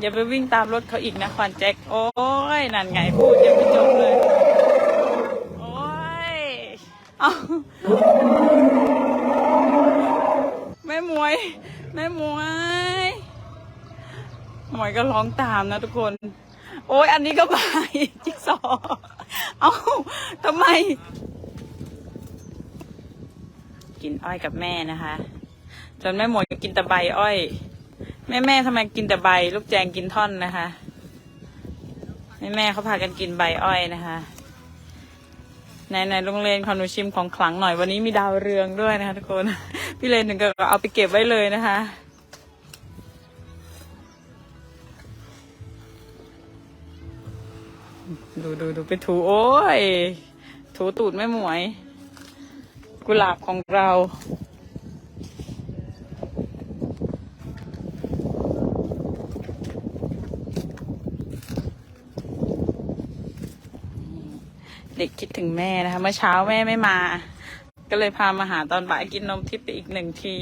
อย่าไปวิ่งตามรถเขาอีกนะควันแจ็คโอ้ยนั่นไงพูดยังไม่จบเลย โอ้ยเอาแม่มวยแม่มวยหมวยก็ร้องตามนะทุกคน โอ้ยอันนี้ก็ไปจิ๊กซอเอาทำไม กินอ้อยกับแม่นะคะ จนแม่หมวยกินแต่ใบอ้อย แม่แม่ทำไมกินแต่ใบ ลูกแจงกินท่อนนะคะ แม่แม่เขาพากันกินใบอ้อยนะคะในในโรงเรียนขอหนูชิมของขลังหน่อยวันนี้มีดาวเรืองด้วยนะคะทุกคน พี่เลนถึงก็เอาไปเก็บไว้เลยนะคะ ดูดูดูไปถูโอ้ยถูตูดแม่หมวย กุหลาบของเรา ด็กคิดถึงแม่นะคะ เมื่อเช้าแม่ไม่มา ก็เลยพามาหาตอนบ่ายกินนมทิพย์ไปอีกหนึ่งที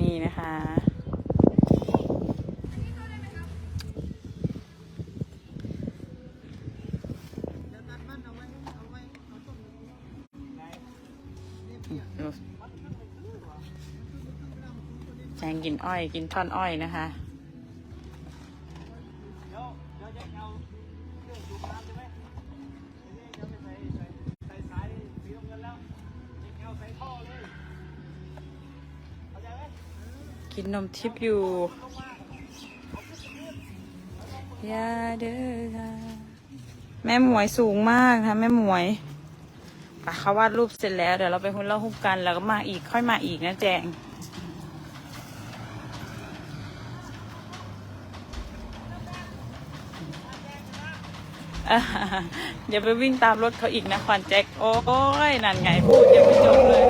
นี่นะคะ แจงกินอ้อยกินท่อนอ้อยนะคะ กินนมทิพย์อยู่ยาเด้อค่ะแม่หมวยสูงมากค่ะแม่หมวยปะเขาวาดรูปเสร็จแล้ว เดี๋ยวเราไปหุ่นเล่าหุ้กันแล้วก็มาอีกค่อยมาอีกนะแจง อย่าไปวิ่งตามรถเขาอีกนะควันแจ็ค โอ้ยนั่นไงพูดยังไม่จบเลย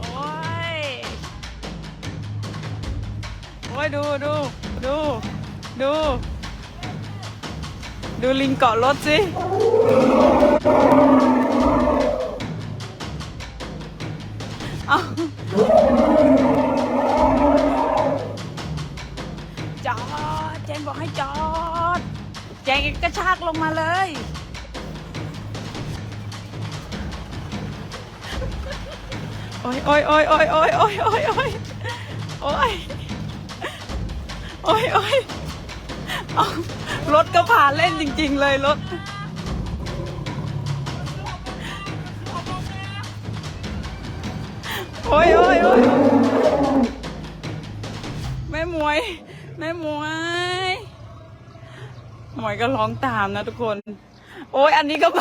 โอ้ย โอ้ยดูดูดูดู ดูลิงเกาะรถสิเอาจอดเจนบอกให้จอด แจงก็ชากลงมาเลย โอ้ยโอ้ยโอ้ยโอ้ยโอ้ยโอ้ยโอ้ยโอ้ยโอ้ยโอ้ยโอ้ยรถก็ผ่านเล่นจริง ๆ เลยรถโอ้ยโอ้ยโอ้ยแม่มวย แม่มวย หมวยก็ร้องตามนะทุกคน โอ้ยอันนี้ก็ไป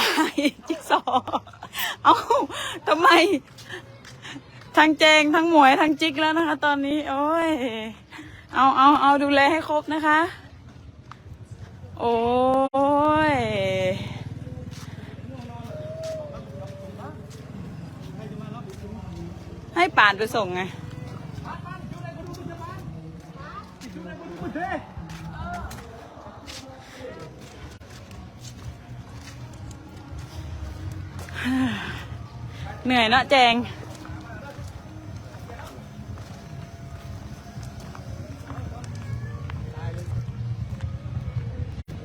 จิ๊กซอว์เอาทำไม ทั้งแจงทั้งหมวยทั้งจิ๊กแล้วนะคะ ตอนนี้ โอ้ย เอาเอาเอาดูแลให้ครบนะคะ โอ้ยให้ป่านไปส่งไง เหนื่อยเนาะแจง